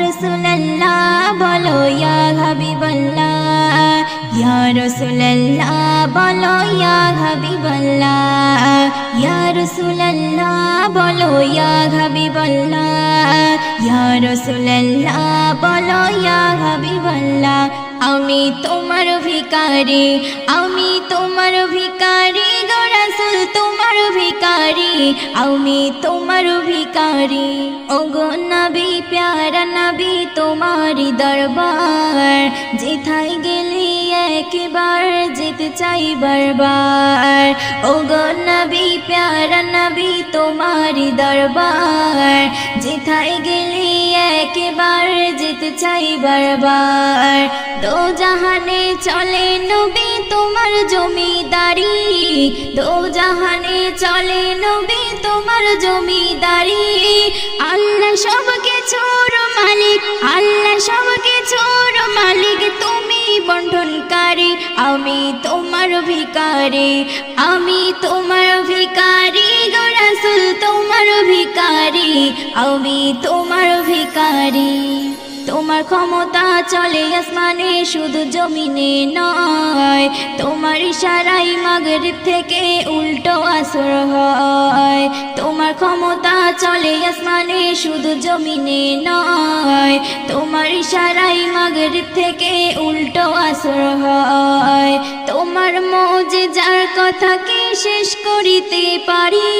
রাসূলুল্লাহ, বলো ইয়া হাবিবাল্লাহ। ইয়া রাসূলুল্লাহ, বলো ইয়া হাবিবাল্লাহ। ইয়া রাসূলুল্লাহ, বলো ইয়া হাবিবাল্লাহ। ইয়া রাসূলুল্লাহ, বলো ইয়া হাবিবাল্লাহ। আমি তোমার ভিকারি আমি তোমার ভিকারি গোরাসুল তোমার ভিকারি আমি তোমার ভিকারি ওগো নবী, প্যারা নবী তোমারি দরবার, যেথায় গেলি একবার যেতে চাই বারবার ওগো নবী প্যারা নবী তোমারি দরবার যেথায় গেলি একবার যেতে চাই বারবার দো জাহানে চলে নবী তোমার জমিদারি দো জাহানে চলে নবী তোমার জমিদারি আল্লাহ সব কিছুর মালিক আল্লাহ সব কিছুর আমি তোমার ভিকারি আমি তোমার ভিকারি গো রাসূল, তোমার ভিকারি আমি তোমার ভিকারি তোমার ক্ষমতা চলে আসমানে, শুধু জমিনে নয়, তোমার ইশারাই মাগরিব থেকে উল্টো আসর হয়। তোমার ক্ষমতা চলে আসমানে, শুধু জমিনে নয়, তোমার ইশারাই মাগরিব থেকে উল্টো আসর হয়। তোমার মৌজে যার কথা কি শেষ করিতে পারি,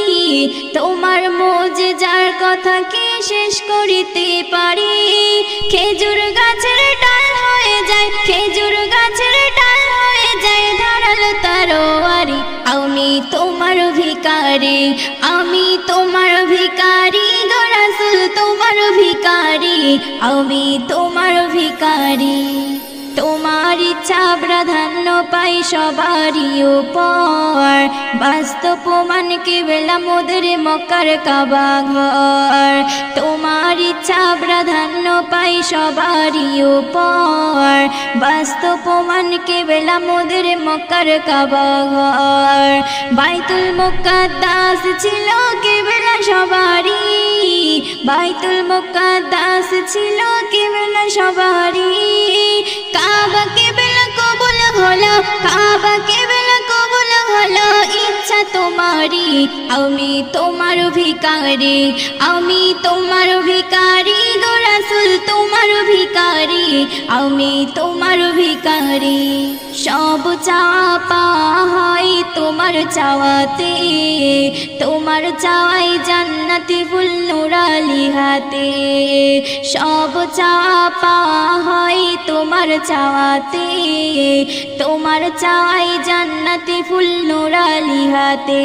তোমার মৌজে যার কথা কি শেষ করিতে পারি। খেজুর গাছের ডাল হয়ে যায়, খেজুর গাছের ডাল হয়ে যায়, ধারাল তারোয়ারি। আমি তোমার ভিকারি তোমার ভিকারি গরাসুল তোমার ভিকারি আমি তোমার ভিকারি তোমার ইচ্ছা, প্রাধান্য পাই সবারই উপর। বাস্তব প্রমাণকে বেলা মোদের মকার কাবা ঘর তোমার ইচ্ছা, প্রাধান্য পাই সবারই উপর। বাস্তব প্রমাণকে বেলা মোদের মকার কাবা ঘর বাইতুল মুকাদ্দাস ছিল কে বেলা সবারই বাইতুল মুকাদ্দাস ছিল কে বেলা সবারই। কাবা কেবেলা কবুল হলো, কাবা কেবেলা কবুল হলো, ইচ্ছা তোমারই, আমি তোমার ভিকারি আমি তোমার ভিকারি গো রাসূল, তোমার ভিকারি আমি তোমার ভিকারি সব চাওয়া চাপা হয় তোমার চাওয়াতে। তোমার চাওয়াই জান্নাতি ফুল নুরালি হাতে। সব চাপা হয় তোমার চাওয়াতে। তোমার চাওয়াই জান্নাতি ফুল নুরালি হাতে।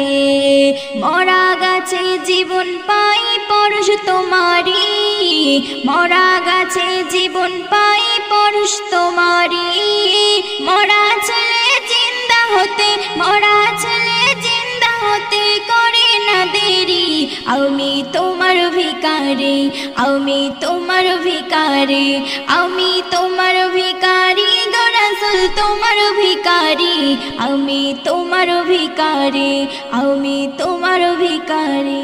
মরা গাছে জীবন পাই পরশ তোমারি মরা গাছে জীবন পাই পরশ তোমারি মরা ছেলে জিন্দা হতে আমি তোমার ভিকারি আমি তোমার ভিকারি গোরাসুল তোমার ভিকারি আমি তোমার ভিকারি আমি তোমার ভিকারি